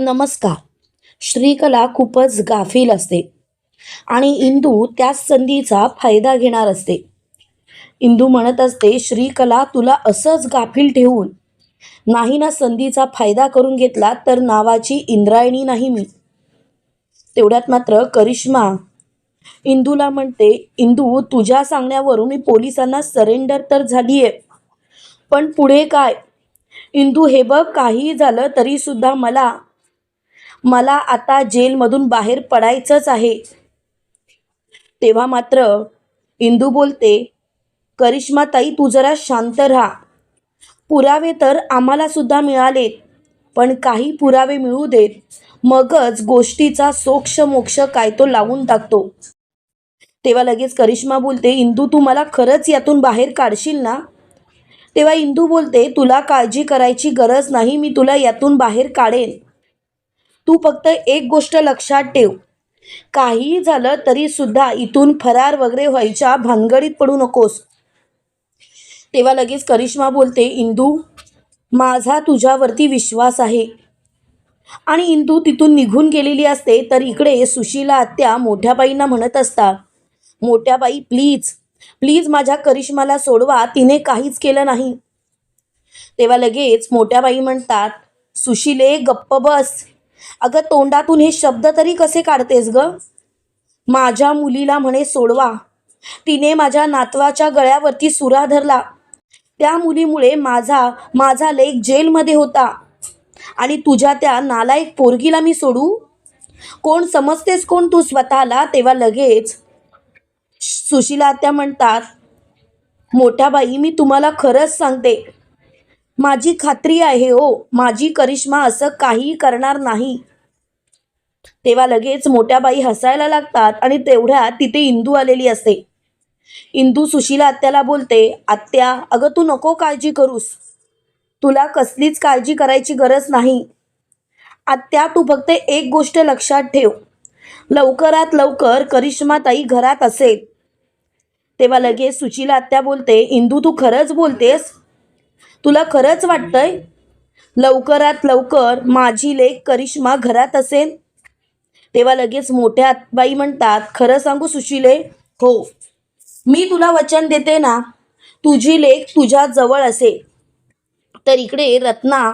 नमस्कार. श्रीकला खूपच गाफील असते आणि इंदू त्याच संधीचा फायदा घेणार असते. इंदू म्हणत असते श्रीकला तुला असंच गाफील ठेवून नाही ना संधीचा फायदा करून घेतला तर नावाची इंद्रायणी नाही मी. तेवढ्यात मात्र करिश्मा इंदूला म्हणते इंदू तुझ्या सांगण्यावरून मी पोलिसांना सरेंडर तर झाली आहे पण पुढे काय? इंदू हे बघ काही झालं तरीसुद्धा मला मला आता जेलमधून बाहेर पडायचंच आहे. तेव्हा मात्र इंदू बोलते करिश्मा ताई तू जरा शांत राहा. पुरावे तर आम्हाला सुद्धा मिळालेत पण काही पुरावे मिळू देत. मगच गोष्टीचा सोक्ष मोक्ष काय तो लावून टाकतो. तेव्हा लगेच करिश्मा बोलते इंदू तू मला खरंच यातून बाहेर काढशील ना? तेव्हा इंदू बोलते तुला काळजी करायची गरज नाही मी तुला यातून बाहेर काढेन. तू फक्त एक गोष्ट लक्षात ठेव. काही झालं तरी सुद्धा इथून फरार वगैरे व्हायच्या भानगडीत पडू नकोस. तेव्हा लगेच करिश्मा बोलते इंदू माझा तुझ्यावरती विश्वास आहे. आणि इंदू तिथून निघून गेलेली असते तर इकडे सुशीला आत्या मोठ्याबाईंना म्हणत असतात मोठ्या बाई प्लीज प्लीज माझ्या करिश्माला सोडवा तिने काहीच केलं नाही. तेव्हा लगेच मोठ्या बाई म्हणतात सुशीले गप्प बस. अगं तोंडातून हे शब्द तरी कसे काढतेस ग? माझ्या मुलीला म्हणे सोडवा. तिने माझ्या नातवाच्या गळ्यावरती सुरा धरला. त्या मुलीमुळे माझा माझा लेख जेलमध्ये होता. आणि तुझ्या त्या नालायक पोरगीला मी सोडू? कोण समजतेस कोण तू स्वतःला? तेव्हा लगेच सुशीला त्या म्हणतात मोठ्या बाई मी तुम्हाला खरंच सांगते. माझी खात्री आहे हो. माझी करिश्मा असं काहीही करणार नाही. तेव्हा लगेच मोठ्या बाई हसायला लागतात आणि तेवढ्यात तिथे इंदू आलेली असते. इंदू सुशीला आत्याला बोलते आत्या अगं तू नको काळजी करूस. तुला कसलीच काळजी करायची गरज नाही. आत्या तू फक्त एक गोष्ट लक्षात ठेव. लवकरात लवकर करिश्माताई घरात असेल. तेव्हा लगेच सुशीला आत्या बोलते इंदू तू खरंच बोलतेस? तुला खरंच वाटतंय? लवकरात लवकर माझी लेख करिश्मा घरात असेल? तेव्हा लगेच मोठ्या बाई म्हणतात खरं सांगू सुशीले? हो. मी तुला वचन देते ना तुझी लेख तुझ्या जवळ असेल. तर इकडे रत्ना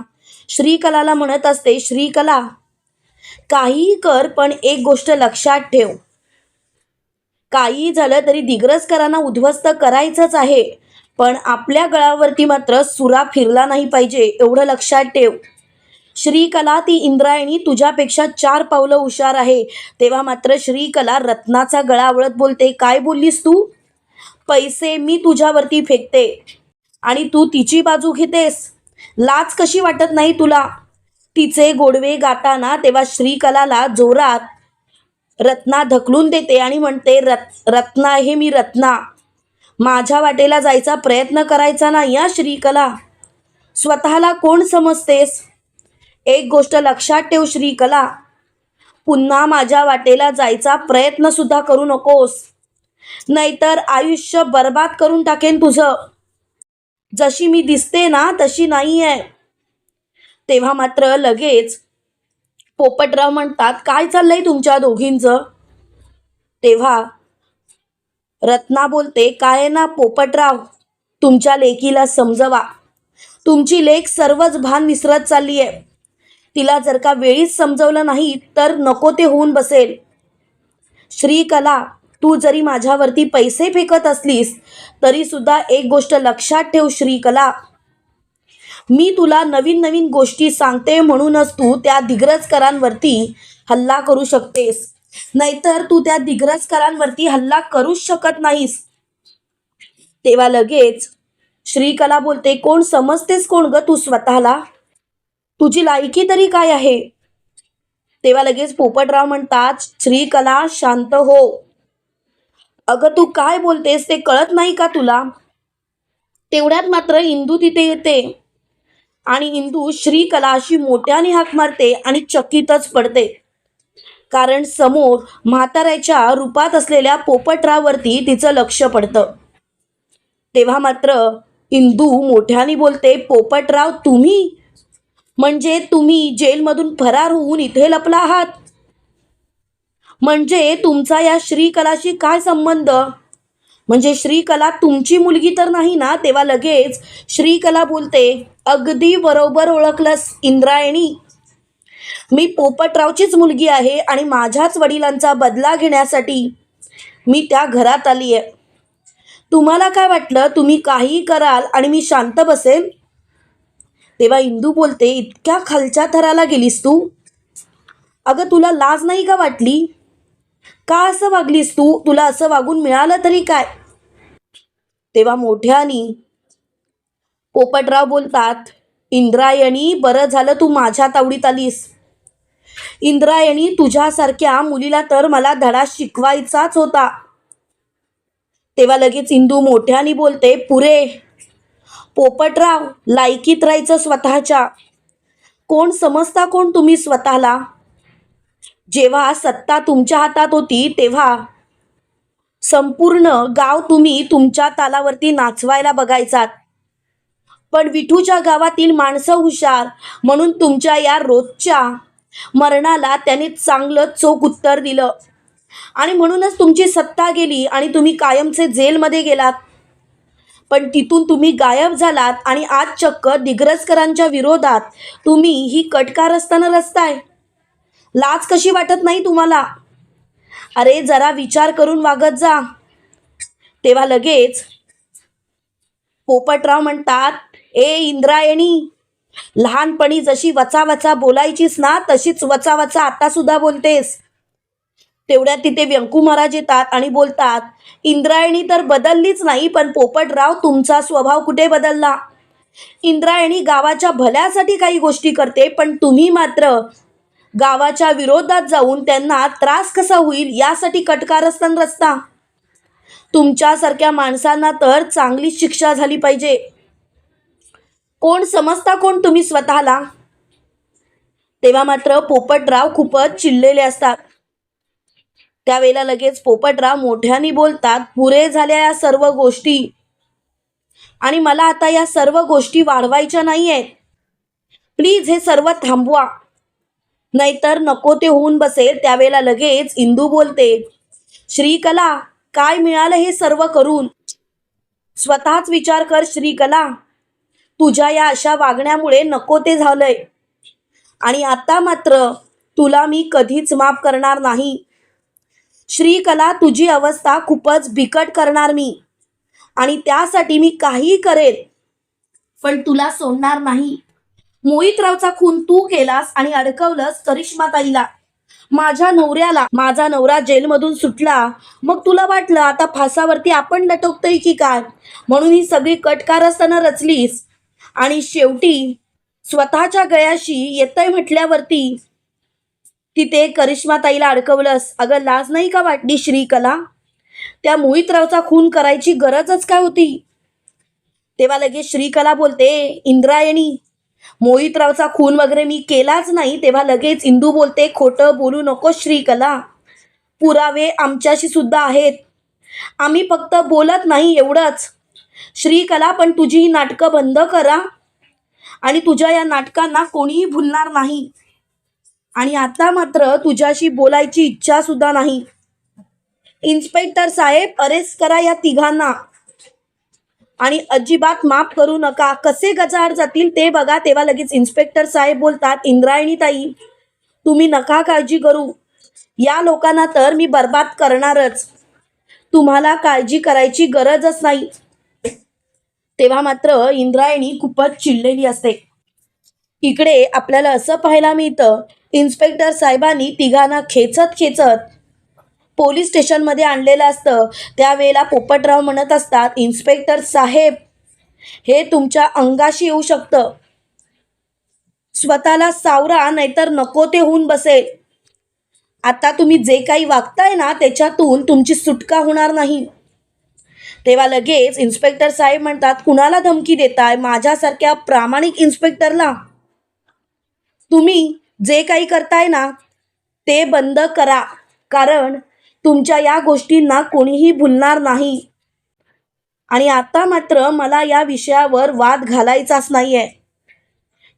श्रीकलाला म्हणत असते श्रीकला काहीही कर पण एक गोष्ट लक्षात ठेव. काही झालं तरी दिग्रसकरांना उद्ध्वस्त करायचंच आहे. पण आपल्या गळावरती मात्र सुरा फिरला नाही पाहिजे एवढं लक्षात ठेव. श्रीकला ती इंद्रायणी तुझ्यापेक्षा चार पावलं हुशार आहे. तेव्हा मात्र श्रीकला रत्नाचा गळा आवळत बोलते काय बोललीस तू? पैसे मी तुझ्यावरती फेकते. आणि तू तिची बाजू घेतेस? लाच कशी वाटत नाही तुला? तिचे गोडवे गाताना तेव्हा श्रीकलाला जोरात रत्ना ढकलून देते आणि म्हणते रत् रत्ना हे मी रत्ना. माझ्या वाटेला जायचा प्रयत्न करायचा नाही या श्रीकला. स्वतःला कोण समजतेस? एक गोष्ट लक्षात ठेव श्रीकला. पुन्हा माझ्या वाटेला जायचा प्रयत्न सुद्धा करू नकोस. नाहीतर आयुष्य बर्बाद करून टाकेन तुझं. जशी मी दिसते ना तशी नाही आहे तेव्हा मात्र लगेच पोपटराव म्हणतात काय चाललंय तुमच्या दोघींचं? तेव्हा रत्ना बोलते काय आहे ना पोपटराव? तुमच्या लेकीला समजवा. तुमची लेख सर्वच भान विसरत चालली आहे तिला जर का वेळीच समजवलं नाही तर नको ते होऊन बसेल. श्रीकला तू जरी माझ्यावरती पैसे फेकत असलीस तरी सुद्धा एक गोष्ट लक्षात ठेव श्रीकला. मी तुला नवीन नवीन गोष्टी सांगते म्हणूनच तू त्या दिग्रजकरांवरती हल्ला करू शकतेस. नाहीतर तू त्या दिग्रजकरांवरती हल्ला करूच शकत नाहीस. तेव्हा लगेच श्रीकला बोलते कोण समजतेस कोण ग तू स्वतःला? तुझी लायकी तरी काय आहे? तेव्हा लगेच पोपटराव म्हणतात श्रीकला शांत हो. अगं तू काय बोलतेस ते कळत नाही का तुला? तेवढ्यात मात्र इंदू तिथे येते आणि इंदू श्रीकला अशी मोठ्याने हाक मारते आणि चकितच पडते. कारण समोर म्हाताऱ्याच्या रूपात असलेल्या पोपटराववरती तिचं लक्ष पडतं. तेव्हा मात्र इंदू मोठ्याने बोलते पोपटराव तुम्ही? म्हणजे तुम्ही जेलमधून फरार होऊन इथे लपला आहात? म्हणजे तुमचा या श्रीकलाशी काय संबंध? म्हणजे श्रीकला तुमची मुलगी तर नाही ना? तेव्हा लगेच श्रीकला बोलते अगदी बरोबर ओळखलंस इंद्रायणी. मी पोपटरावचीच मुलगी आहे आणि माझ्याच वडिलांचा बदला घेण्यासाठी मी त्या घरात आली आहे. तुम्हाला काय वाटलं? तुम्ही काहीही कराल आणि मी शांत बसेन? तेव्हा इंदू बोलते इतक्या खालच्या थराला गेलीस तू? अगं तुला लाज नाही का वाटली? का असं वागलीस तू? तुला असं वागून मिळालं तरी काय? तेव्हा मोठ्यानी पोपटराव बोलतात इंद्रायणी बरं झालं तू माझ्या तावडीत आलीस. इंद्रायणी तुझ्यासारख्या मुलीला तर मला धडा शिकवायचाच होता. तेव्हा लगेच इंदू मोठ्यानी बोलते पुरे पोपटराव लायकीत राहायचं स्वतःच्या. कोण समजता कोण तुम्ही स्वतःला? जेव्हा सत्ता तुमच्या हातात होती तेव्हा संपूर्ण गाव तुम्ही तुमच्या तालावरती नाचवायला बघायचात. पण विठूच्या गावातील माणसं हुशार म्हणून तुमच्या या रोजच्या मरणाला त्याने चांगलं चोख उत्तर दिलं. आणि म्हणूनच तुमची सत्ता गेली आणि तुम्ही कायमचे जेलमध्ये गेलात. पण तिथून तुम्ही गायब झालात आणि आज चक्क दिग्रजकरांच्या विरोधात तुम्ही ही कटकार असताना रचताय. लाज कशी वाटत नाही तुम्हाला? अरे जरा विचार करून वागत जा. तेव्हा लगेच पोपटराव म्हणतात ए इंद्रायणी लहानपणी जशी वचा वचा बोलायचीस ना तशीच वचा वचा आता सुद्धा बोलतेस. तेवढ्यात तिथे व्यंकू महाराज येतात आणि बोलतात इंद्रायणी तर बदललीच नाही पण पोपटराव तुमचा स्वभाव कुठे बदलला? इंद्रायणी गावाच्या भल्यासाठी काही गोष्टी करते पण तुम्ही मात्र गावाच्या विरोधात जाऊन त्यांना त्रास कसा होईल यासाठी कटकार असताना रस्ता तुमच्यासारख्या माणसांना तर चांगली शिक्षा झाली पाहिजे. कोण समजता कोण तुम्ही स्वतःला? तेव्हा मात्र पोपटराव खूपच चिडलेले असतात. त्यावेळेला लगेच पोपटराव मोठ्याने बोलतात पुरे झाल्या या सर्व गोष्टी. आणि मला आता या सर्व गोष्टी वाढवायच्या नाही आहेत प्लीज हे सर्व थांबवा. नाहीतर नको ते होऊन बसेल. त्यावेळेला लगेच इंदू बोलते श्रीकला काय मिळालं हे सर्व करून? स्वतःच विचार कर श्रीकला. तुझ्या या अशा वागण्यामुळे नको ते झालंय. आणि आता मात्र तुला मी कधीच माफ करणार नाही. श्रीकला तुझी अवस्था खूपच बिकट करणार मी. आणि त्यासाठी मी काहीही करेल पण तुला सोडणार नाही. मोहितरावचा खून तू केलास आणि अडकवलंस करिश्माताईला. माझ्या नवऱ्याला माझा नवरा जेलमधून सुटला. मग तुला वाटलं आता फासावरती आपण लटकतोय की काय? म्हणून ही सगळी कटकार असताना रचलीस. आणि शेवटी स्वतःच्या गळ्याशी येतय म्हटल्यावरती तिथे करिश्माताईला अडकवलंस अगं लाज नाही का वाटली श्रीकला? त्या मोहितरावचा खून करायची गरजच काय होती? तेव्हा लगेच श्रीकला बोलते इंद्रायणी मोहितरावचा खून वगैरे मी केलाच नाही. तेव्हा लगेच इंदू बोलते खोटं बोलू नको श्रीकला. पुरावे आमच्याशी सुद्धा आहेत. आम्ही फक्त बोलत नाही एवढंच. श्रीकला पण तुझी ही नाटकं बंद करा. आणि तुझ्या या नाटकांना कोणीही भुलणार नाही. आणि आता मात्र तुझ्याशी बोलायची इच्छा सुद्धा नाही. इन्स्पेक्टर साहेब अरेस्ट करा या तिघांना. आणि अजिबात माफ करू नका. कसे गजाआड जातील ते बघा. तेव्हा लगेच इन्स्पेक्टर साहेब बोलतात इंद्रायणी ताई तुम्ही नका काळजी करू. या लोकांना तर मी बर्बाद करणारच. तुम्हाला काळजी करायची गरजच नाही. तेव्हा मात्र इंद्रायणी खूपच चिडलेली असते. इकडे आपल्याला असं पाहायला मिळतं इन्स्पेक्टर साहेबांनी तिघांना खेचत खेचत पोलीस स्टेशनमध्ये आणलेलं असतं. त्यावेळेला पोपटराव म्हणत असतात इन्स्पेक्टर साहेब हे तुमच्या अंगाशी येऊ शकतं. स्वतःला सावरा नाहीतर नको ते होऊन बसेल. आता तुम्ही जे काही वागताय ना त्याच्यातून तुमची सुटका होणार नाही. तेव्हा लगेच इन्स्पेक्टर साहेब म्हणतात कुणाला धमकी देताय? माझ्यासारख्या प्रामाणिक इन्स्पेक्टरला तुम्ही जे काही करताय ना ते बंद करा. कारण तुमच्या या गोष्टींना कोणीही भुलणार नाही. आणि आता मात्र मला या विषयावर वाद घालायचाच नाही आहे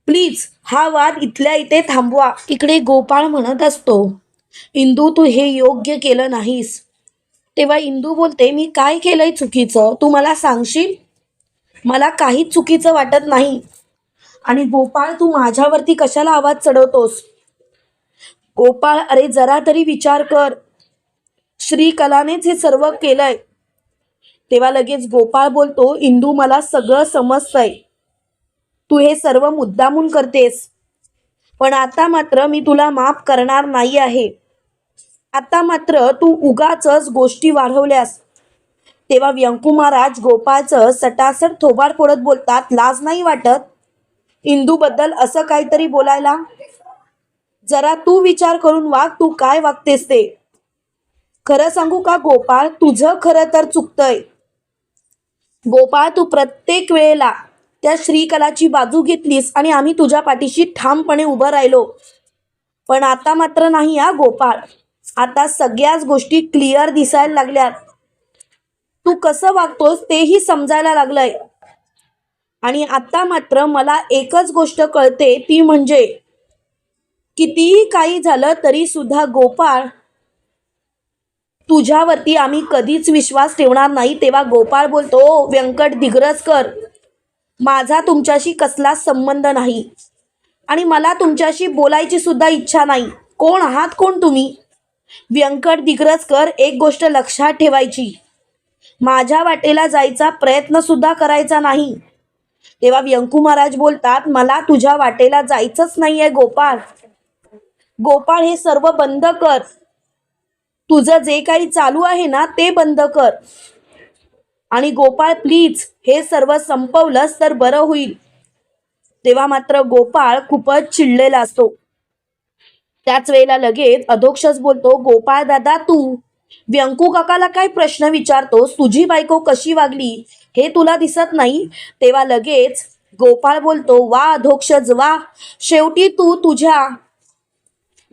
प्लीज हा वाद इथल्या इथे थांबवा. इकडे गोपाळ म्हणत असतो इंदू तू हे योग्य केलं नाहीस. तेव्हा इंदू बोलते मी काय केलंय चुकीचं? तू मला सांगशील? मला काहीच चुकीचं वाटत नाही. आणि गोपाळ तू माझ्यावरती कशाला आवाज चढवतोस? गोपाळ अरे जरा तरी विचार कर. श्रीकलानेच हे सर्व केलंय. तेव्हा लगेच गोपाळ बोलतो इंदू मला सगळं समजतंय. तू हे सर्व मुद्दामून करतेस. पण आता मात्र मी तुला माफ करणार नाही आहे. आता मात्र तू उगाचच गोष्टी वाढवल्यास. तेव्हा व्यंकू महाराज गोपाळचं सटासट थोबाड फोडत बोलतात लाज नाही वाटत? इंदूबद्दल असं काहीतरी बोलायला? जरा तू विचार करून वाग तू काय वागतेस ते? खरं सांगू का गोपाळ तुझं खरं तर चुकतंय. गोपाळ तू प्रत्येक वेळेला त्या श्रीकलाची बाजू घेतलीस आणि आम्ही तुझ्या पाठीशी ठामपणे उभं राहिलो. पण आता मात्र नाही हा गोपाळ. आता सगळ्याच गोष्टी क्लिअर दिसायला लागल्यात. तू कसं वागतोस तेही समजायला लागलंय. आणि आता मात्र मला एकच गोष्ट कळते ती म्हणजे कितीही काही झालं तरी सुद्धा गोपाळ तुझ्यावरती आम्ही कधीच विश्वास ठेवणार नाही तेव्हा गोपाळ बोलतो व्यंकट दिग्रजकर माझा तुमच्याशी कसला संबंध नाही. आणि मला तुमच्याशी बोलायची सुद्धा इच्छा नाही. कोण आहात कोण तुम्ही? व्यंकट दिग्रजकर एक गोष्ट लक्षात ठेवायची. माझ्या वाटेला जायचा प्रयत्न सुद्धा करायचा नाही. तेव्हा व्यंकू महाराज बोलतात मला तुझ्या वाटेला जायचंच नाहीये गोपाळ. गोपाळ हे सर्व बंद कर. तुझं जे काही चालू आहे ना ते बंद कर. आणि गोपाळ प्लीज हे सर्व संपवलंस तर बरं होईल. तेव्हा मात्र गोपाळ खूपच चिडलेला असतो. त्याच वेळेला लगेच अधोक्षच बोलतो गोपाळ दादा तू? व्यंकू काकाला काय प्रश्न विचारतोस तुझी बायको कशी वागली? हे तुला दिसत नाही? तेव्हा लगेच गोपाळ बोलतो वा अधोक्षज वा. शेवटी तू तुझ्या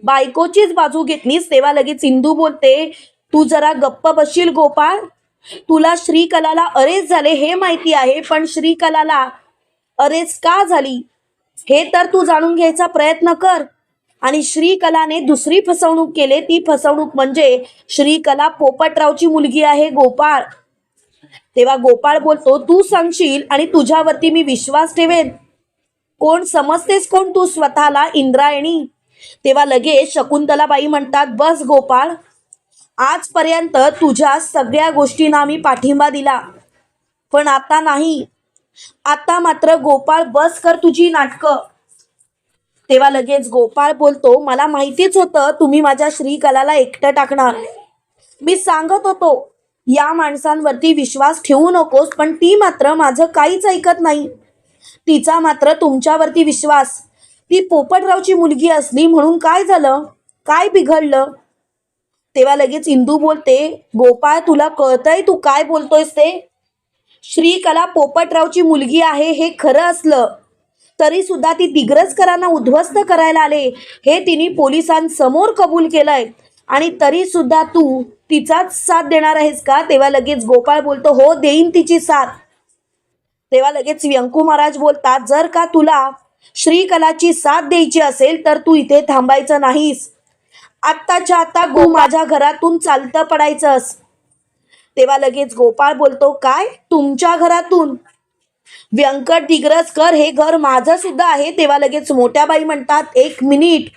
बायकोचीच बाजू घेतलीस. तेव्हा लगेच इंदू बोलते तू जरा गप्प बसशील गोपाळ. तुला श्रीकलाला अरेच झाले हे माहिती आहे पण श्रीकलाला अरेच का झाली? हे तर तू जाणून घ्यायचा प्रयत्न कर. आणि श्रीकलाने दुसरी फसवणूक केले. ती फसवणूक म्हणजे श्रीकला पोपटरावची मुलगी आहे गोपाळ. तेव्हा गोपाळ बोलतो तू सांगशील आणि तुझ्यावरती मी विश्वास ठेवेन. कोण समजतेस कोण तू स्वतःला इंद्रायणी? तेव्हा लगेच शकुंतलाबाई म्हणतात बस गोपाळ आजपर्यंत तुझ्या सगळ्या गोष्टींना आम्ही पाठिंबा दिला. पण आता नाही. आता मात्र गोपाळ बस कर तुझी नाटकं. तेव्हा लगेच गोपाळ बोलतो मला माहितीच होतं तुम्ही माझ्या श्रीकलाला एकटं टाकणार. मी सांगत होतो या माणसांवरती विश्वास ठेवू नकोस पण ती मात्र माझं काहीच ऐकत नाही. तिचा मात्र तुमच्यावरती विश्वास. ती पोपटरावची मुलगी असली म्हणून काय झालं? काय बिघडलं? तेव्हा लगेच इंदू बोलते गोपाळ तुला कळतंय तू काय बोलतोयस ते? श्रीकला पोपटरावची मुलगी आहे हे खरं असलं. तरी सुद्धा ती दिग्रजकरांना उद्ध्वस्त करायला आले. हे तिने पोलिसांसमोर कबूल केलंय. आणि तरी सुद्धा तू तिचाच साथ देणार आहेस का? तेव्हा लगेच गोपाळ बोलतो हो देईन तिची साथ. तेव्हा लगेच व्यंकू महाराज बोलतात जर का तुला श्रीकलाची साथ द्यायची असेल तर तू इथे थांबायचं नाहीस. आत्ताच्या आता गो माझ्या घरातून चालतं पडायचंस. तेव्हा लगेच गोपाळ बोलतो काय? तुमच्या घरातून? व्यंकट दिग्रजकर हे घर माझं सुद्धा आहे. तेव्हा लगेच मोठ्या बाई म्हणतात एक मिनिट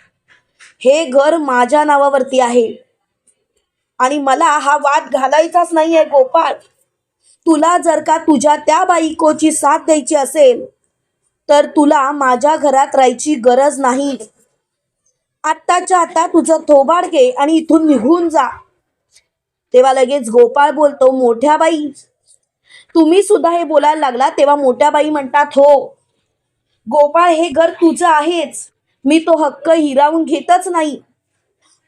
हे घर माझ्या नावावरती आहे. आणि मला हा वाद घालायचाच नाही आहे गोपाळ. तुला जर का तुझ्या त्या बायकोची साथ द्यायची असेल तर तुला माझ्या घरात राहायची गरज नाही. आत्ताच्या आता तुझं थोबाड घे आणि इथून निघून जा. तेव्हा लगेच गोपाळ बोलतो मोठ्या बाई तुम्ही सुद्धा हे बोलायला लागला तेव्हा मोठ्या बाई म्हणतात हो गोपाळ हे घर तुझं आहेच. मी तो हक्क हिरावून घेतच नाही.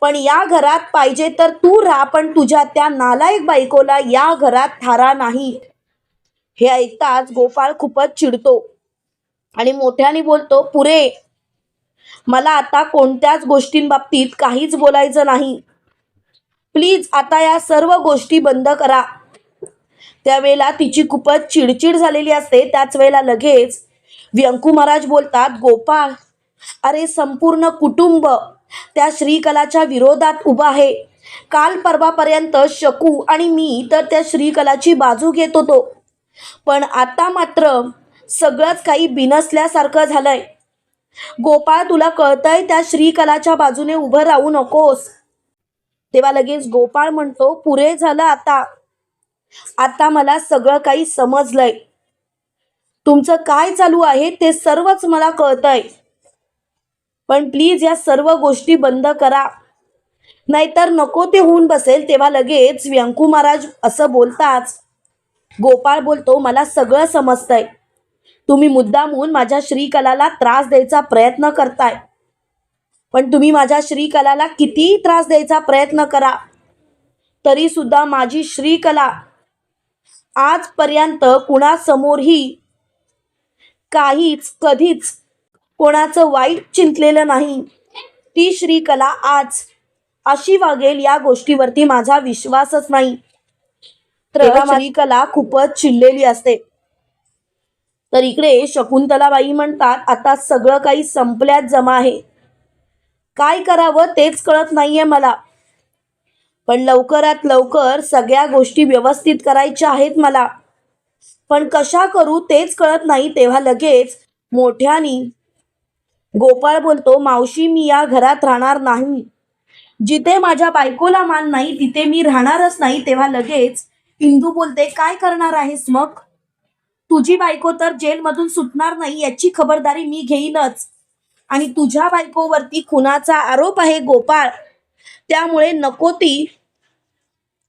पण या घरात पाहिजे तर तू राहा पण तुझ्या त्या नालायक बायकोला या घरात थारा नाही. हे ऐकताच गोपाळ खूपच चिडतो आणि मोठ्याने बोलतो पुरे मला आता कोणत्याच गोष्टींबाबतीत काहीच बोलायचं नाही. प्लीज आता या सर्व गोष्टी बंद करा. त्यावेळेला तिची खूपच चिडचिड झालेली असते. त्याच वेळेला लगेच व्यंकू महाराज बोलतात गोपाळ अरे संपूर्ण कुटुंब त्या श्रीकलाच्या विरोधात उभा आहे. काल परवापर्यंत शकू आणि मी तर त्या श्रीकलाची बाजू घेत होतो. पण आता मात्र सगळंच काही बिनसल्यासारखं झालंय. गोपाळ तुला कळतंय त्या श्रीकलाच्या बाजूने उभं राहू नकोस. तेव्हा लगेच गोपाळ म्हणतो पुरे झालं आता. आता मला सगळं काही समजलंय. तुमचं काय चालू आहे ते सर्वच मला कळतंय. पण प्लीज या सर्व गोष्टी बंद करा. नाहीतर नको ते होऊन बसेल तेव्हा लगेच व्यंकू महाराज असं बोलताच गोपाळ बोलतो मला सगळं समजतंय. तुम्ही मुद्दामून माझ्या श्रीकलाला त्रास द्यायचा प्रयत्न करताय. पण तुम्ही माझ्या श्रीकलाला कितीही त्रास द्यायचा प्रयत्न करा. तरी सुद्धा माझी श्रीकला आजपर्यंत कुणासमोरही काहीच कधीच कोणाचं वाईट चिंतलेलं नाही. ती श्रीकला आज अशी वागेल या गोष्टीवरती माझा विश्वासच नाही. तर श्रीकला खूपच चिडलेली असते. तर इकडे शकुंतलाबाई म्हणतात आता सगळं काही संपल्यात जमा आहे. काय करावं तेच कळत नाहीये मला. पण लवकरात लवकर सगळ्या गोष्टी व्यवस्थित करायच्या आहेत मला. पण कशा करू तेच कळत नाही. तेव्हा लगेच मोठ्यानी गोपाळ बोलतो मावशी मी या घरात राहणार नाही. जिथे माझ्या बायकोला मान नाही तिथे मी राहणारच नाही. तेव्हा लगेच इंदू बोलते काय करणार आहेस मग? तुझी बायको तर जेलमधून सुटणार नाही याची खबरदारी मी घेईनच. आणि तुझ्या बायकोवरती खुनाचा आरोप आहे गोपाळ. त्यामुळे नको ती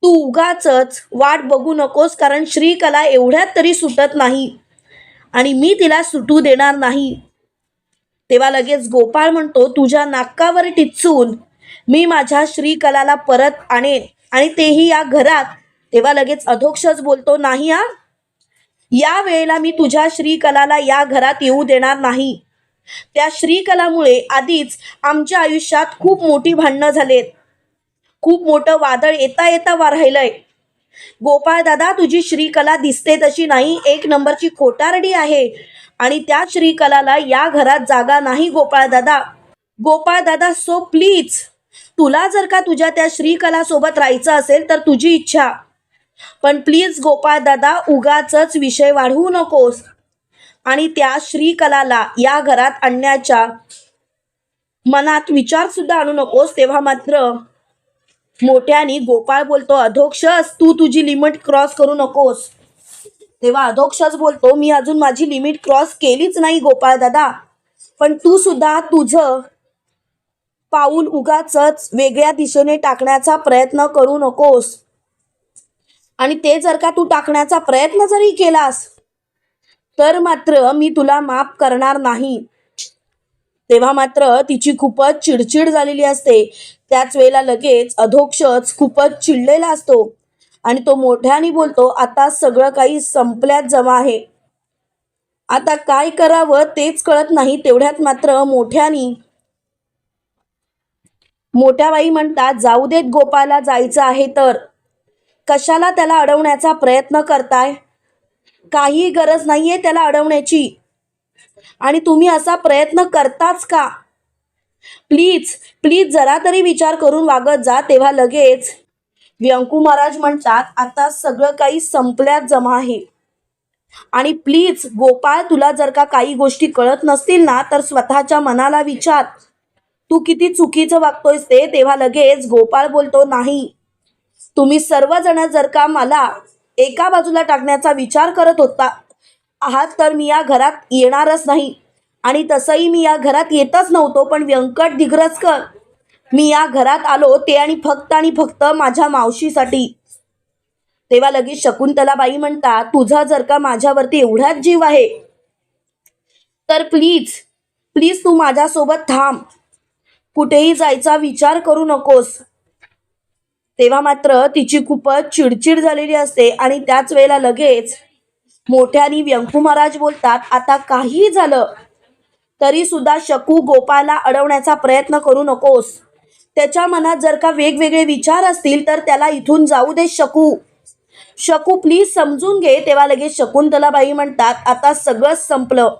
तू उगाच वाट बघू नकोस कारण श्रीकला एवढ्यात तरी सुटत नाही. आणि मी तिला सुटू देणार नाही. तेव्हा लगेच गोपाळ म्हणतो तुझ्या नाकावर टिचून मी माझ्या श्रीकलाला परत आणेन आणि तेही या घरात. तेव्हा लगेच अधोक्षच बोलतो नाही हा. या वेळेला मी तुझ्या श्रीकलाला या घरात येऊ देणार नाही. त्या श्रीकलामुळे आधीच आमच्या आयुष्यात खूप मोठी भांडणं झालेत. खूप मोठं वादळ येता येता वा राहिलंय. गोपाळ दादा तुझी श्रीकला दिसते तशी नाही. एक नंबरची खोटारडी आहे आणि त्या श्रीकलाला या घरात जागा नाही गोपाळ दादा. गोपाळ दादा सो प्लीज तुला जर का तुझ्या त्या श्रीकला सोबत राहायचं असेल तर तुझी इच्छा. पण प्लीज गोपाळ दादा उगाच विषय वाढवू नकोस. आणि त्या श्रीकलाला या घरात आणण्याच्या मनात विचार सुद्धा आणू नकोस तेव्हा मात्र मोठ्याने गोपाळ बोलतो अधोक्षस तू तुझी लिमिट क्रॉस करू नकोस. तेव्हा अधोक्षस बोलतो मी अजून माझी लिमिट क्रॉस केलीच नाही गोपाळ दादा. पण तू सुद्धा तुझं पाऊल उगाच वेगळ्या दिशेने टाकण्याचा प्रयत्न करू नकोस. आणि ते जर का तू टाकण्याचा प्रयत्न जरी केलास तर मात्र मी तुला माफ करणार नाही. तेव्हा मात्र तिची खूपच चिडचिड झालेली असते. त्याच वेळेला लगेच अधोक्षच खूपच चिडलेला असतो. आणि तो मोठ्याने बोलतो आता सगळं काही संपल्यात जमा आहे. आता काय करावं तेच कळत नाही तेवढ्यात मात्र मोठ्यानी मोठ्या बाई म्हणतात जाऊ देत गोपाला जायचं आहे तर. कशाला त्याला अडवण्याचा प्रयत्न करताय? काही गरज नाहीये त्याला अडवण्याची. आणि तुम्ही असा प्रयत्न करताच का? प्लीज प्लीज जरा तरी विचार करून वागत जा तेव्हा लगेच. व्यंकू महाराज म्हणतात आता सगळं काही संपल्यात जमा आहे आणि प्लीज गोपाळ तुला जर का काही गोष्टी कळत नसतील ना तर स्वतःच्या मनाला विचार. तू किती चुकीचं वागतोयस ते तेव्हा लगेच गोपाळ बोलतो नाही. तुम्ही सर्वजण जर का मला एका बाजूला टाकण्याचा विचार करत होता आहात तर मी या घरात येणारच नाही. आणि तसंही मी या घरात येतच नव्हतो पण व्यंकट दिग्रजकर मी या घरात आलो ते आणि फक्त आणि फक्त माझ्या मावशीसाठी. तेव्हा लगेच शकुंतलाबाई म्हणता तुझा जर का माझ्यावरती एवढाच जीव आहे तर प्लीज प्लीज तू माझ्यासोबत थांब. कुठेही जायचा विचार करू नकोस. तेव्हा मात्र तिची खूपच चिडचिड झालेली असते आणि त्याच वेळेला लगेच मोठ्याने व्यंकू महाराज बोलतात आता काही झालं तरी सुद्धा शकू गोपाला अडवण्याचा प्रयत्न करू नकोस. त्याच्या मनात जर का वेगवेगळे विचार असतील तर त्याला इथून जाऊ दे शकू. शकू प्लीज समजून घे तेव्हा लगेच शकुंतलाबाई म्हणतात आता सगळंच संपलं.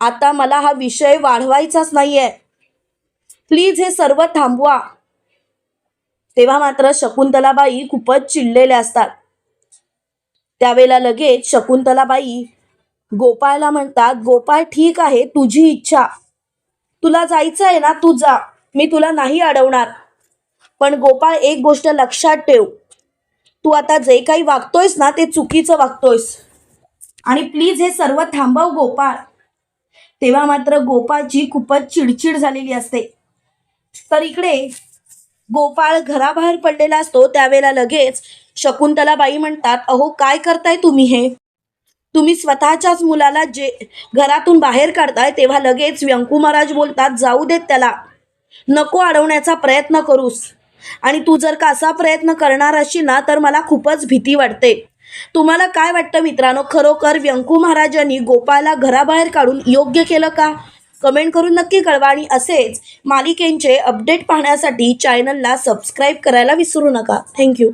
आता मला हा विषय वाढवायचाच नाहीये. प्लीज हे सर्व थांबवा. तेव्हा मात्र शकुंतलाबाई खूपच चिडलेल्या असतात. त्यावेळेला लगेच शकुंतलाबाई गोपाळला म्हणतात गोपाळ ठीक आहे तुझी इच्छा. तुला जायचं आहे ना तू जा. मी तुला नाही अडवणार. पण गोपाळ एक गोष्ट लक्षात ठेव. तू आता जे काही वागतोयस ना ते चुकीचं वागतोयस. आणि प्लीज हे सर्व थांबव गोपाळ. तेव्हा मात्र गोपाळची खूपच चिडचिड झालेली असते. तर इकडे गोपाळ घराबाहेर पडलेला असतो. त्यावेळेला लगेच शकुंतलाबाई म्हणतात अहो काय करताय तुम्ही हे? तुम्ही स्वतःच्याच मुलाला जे घरातून बाहेर काढताय तेव्हा लगेच व्यंकू महाराज बोलतात जाऊ देत त्याला. नको अडवण्याचा प्रयत्न करूस. आणि तू जर का असा प्रयत्न करणार अशी ना तर मला खूपच भीती वाटते. तुम्हाला काय वाटतं मित्रांनो? खरोखर व्यंकू महाराजांनी गोपाळला घराबाहेर काढून योग्य केलं का? कमेंट करून नक्की कळवा आणि असेच मालिकेंचे अपडेट पाहण्यासाठी चॅनलला सबस्क्राईब करायला विसरू नका. थँक्यू